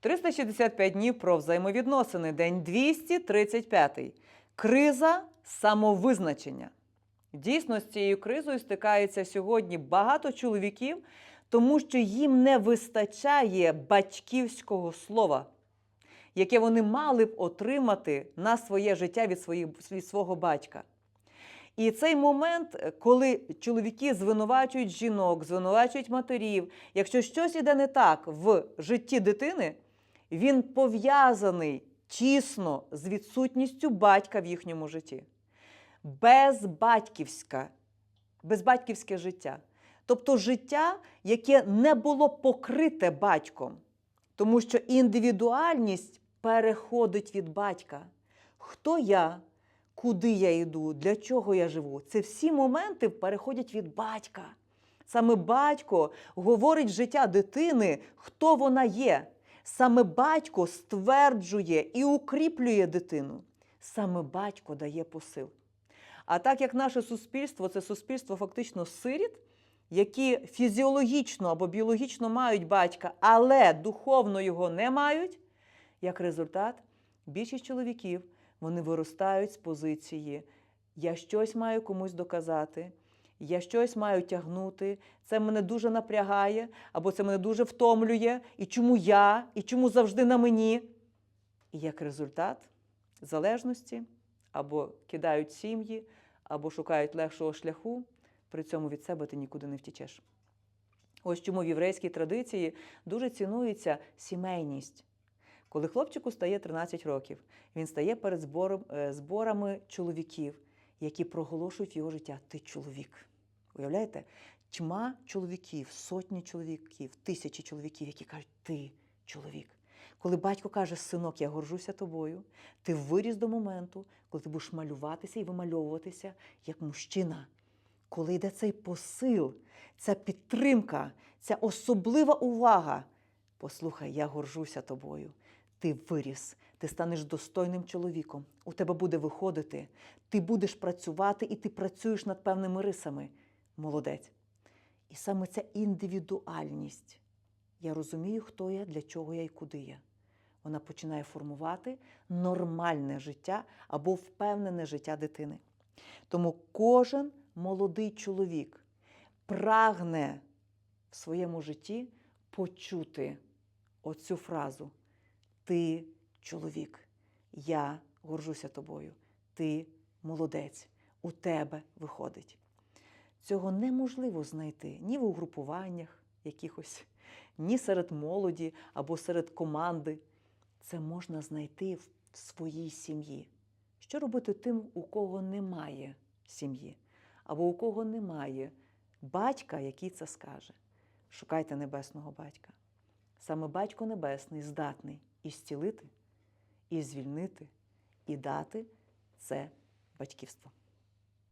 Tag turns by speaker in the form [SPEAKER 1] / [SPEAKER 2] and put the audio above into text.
[SPEAKER 1] 365 днів про взаємовідносини. День 235. Криза самовизначення. Дійсно, з цією кризою стикається сьогодні багато чоловіків, тому що їм не вистачає батьківського слова, яке вони мали б отримати на своє життя від, своїх, від свого батька. І цей момент, коли чоловіки звинувачують жінок, звинувачують матерів, якщо щось іде не так в житті дитини, він пов'язаний тісно з відсутністю батька в їхньому житті. Безбатьківська, безбатьківське життя. Тобто життя, яке не було покрите батьком, тому що індивідуальність переходить від батька. Хто я? Куди я йду, для чого я живу? Це всі моменти переходять від батька. Саме батько говорить життя дитини, хто вона є. Саме батько стверджує і укріплює дитину. Саме батько дає посил. А так як наше суспільство це суспільство фактично сиріт, які фізіологічно або біологічно мають батька, але духовно його не мають, як результат, більшість чоловіків вони виростають з позиції я щось маю комусь доказати, я щось маю тягнути, це мене дуже напрягає, або це мене дуже втомлює, і чому я, і чому завжди на мені. І як результат залежності або кидають сім'ї, або шукають легшого шляху, при цьому від себе ти нікуди не втічеш. Ось чому в єврейській традиції дуже цінується сімейність. Коли хлопчику стає 13 років, він стає перед збором, е, зборами чоловіків, які проголошують його життя. Ти чоловік. Уявляєте? Тьма чоловіків, сотні чоловіків, тисячі чоловіків, які кажуть, ти чоловік. Коли батько каже, синок, я горжуся тобою, ти виріс до моменту, коли ти будеш малюватися і вимальовуватися як мужчина. Коли йде цей посил, ця підтримка, ця особлива увага. Послухай, я горжуся тобою. Ти виріс, ти станеш достойним чоловіком. У тебе буде виходити, ти будеш працювати і ти працюєш над певними рисами. Молодець. І саме ця індивідуальність. Я розумію, хто я, для чого я і куди я. Вона починає формувати нормальне життя або впевнене життя дитини. Тому кожен молодий чоловік прагне в своєму житті почути оцю фразу: Ти чоловік, я горжуся тобою, ти молодець, у тебе виходить. Цього неможливо знайти ні в угрупуваннях якихось, ні серед молоді або серед команди. Це можна знайти в своїй сім'ї. Що робити тим, у кого немає сім'ї, або у кого немає батька, який це скаже? Шукайте небесного батька. Саме батько Небесний здатний і зцілити, і звільнити, і дати це батьківство.